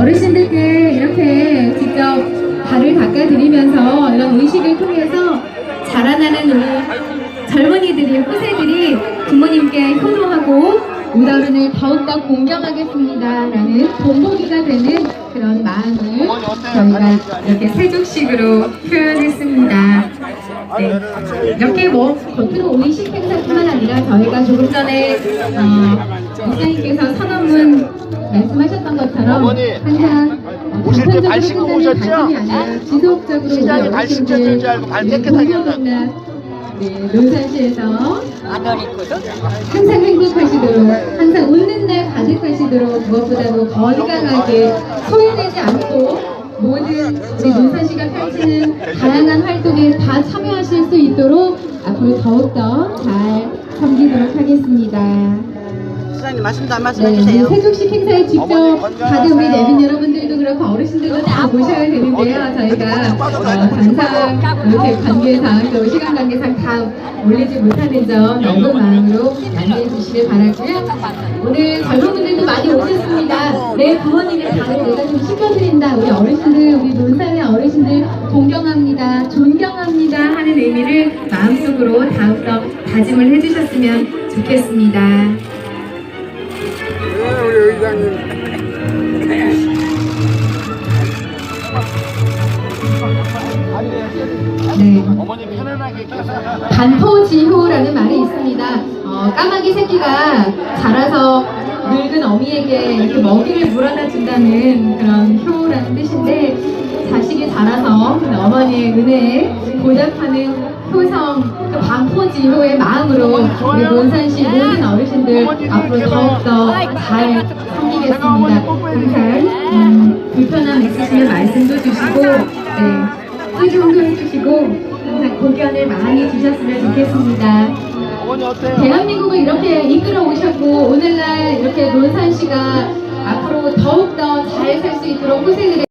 어르신들께 이렇게 직접 발을 닦아드리면서 이런 의식을 통해서 자라나는 우리 젊은이들이, 후세들이 부모님께 효도하고 우다른을 더욱더 공경하겠습니다.라는 본보기가 되는 그런 마음을 저희가 이렇게 세족식으로 표현했습니다. 네. 이렇게 뭐 겉으로 의식 행사뿐만 아니라 저희가 조금 전에 어, 목사님께서 선언문 말씀하셨던 것처럼 어머니, 항상 어, 오실 때 단편적으로 발 신고 끝나는 오셨죠? 아니라 지속적으로 시장에 우리 발 신겨줄 어르신들 줄 알고 발 네, 깨끗하게 공동이나 네, 논산시에서 있거든? 항상 행복하시도록 항상 웃는 날 가득하시도록 무엇보다도 건강하게 소외되지 않고 모든 우리 논산시가 펼치는 다양한 활동에 다 참여하실 수 있도록 앞으로 더욱더 잘 섬기도록 하겠습니다. 시장님 말씀도 한 말씀 네, 해주세요. 이 세족식 행사에 직접 어머니. 다들 우리 내빈 여러분들도 그렇고 어르신들도 다 모셔야 되는데요. 저희가 어, 당상 이렇게 관계상 또 시간 관계상 다 올리지 못하는 점 넓은 마음으로 양해해 주시길 바라고요. 오늘 젊은 분들도 많이 오셨습니다. 내 부모님의 발을 내가 좀 씻겨드린다. 우리 어르신들, 우리 논산의 어르신들 존경합니다. 존경합니다. 하는 의미를 마음속으로 더욱더 다짐을 해주셨으면 좋겠습니다. 네. 어머니 편안하게 계세요. 반포지효라는 말이 있습니다. 어, 까마귀 새끼가 자라서 늙은 어미에게 이렇게 먹이를 물어다 준다는 그런 효라는 뜻인데 자식이 자라서 그 어머니의 은혜에 보답하는 효성 그 반포지효의 마음으로 우리 논산시 모든 어르신들 앞으로 더욱더 잘 섬기겠습니다. 항상 음, 불편함 있으시면 말씀도 주시고 네. 수중도 해주시고 항상 고견을 많이 주셨으면 좋겠습니다. 대한민국을 이렇게 이끌어 오셨고 오늘날 이렇게 논산시가 앞으로 더욱더 잘 살 수 있도록 후세들의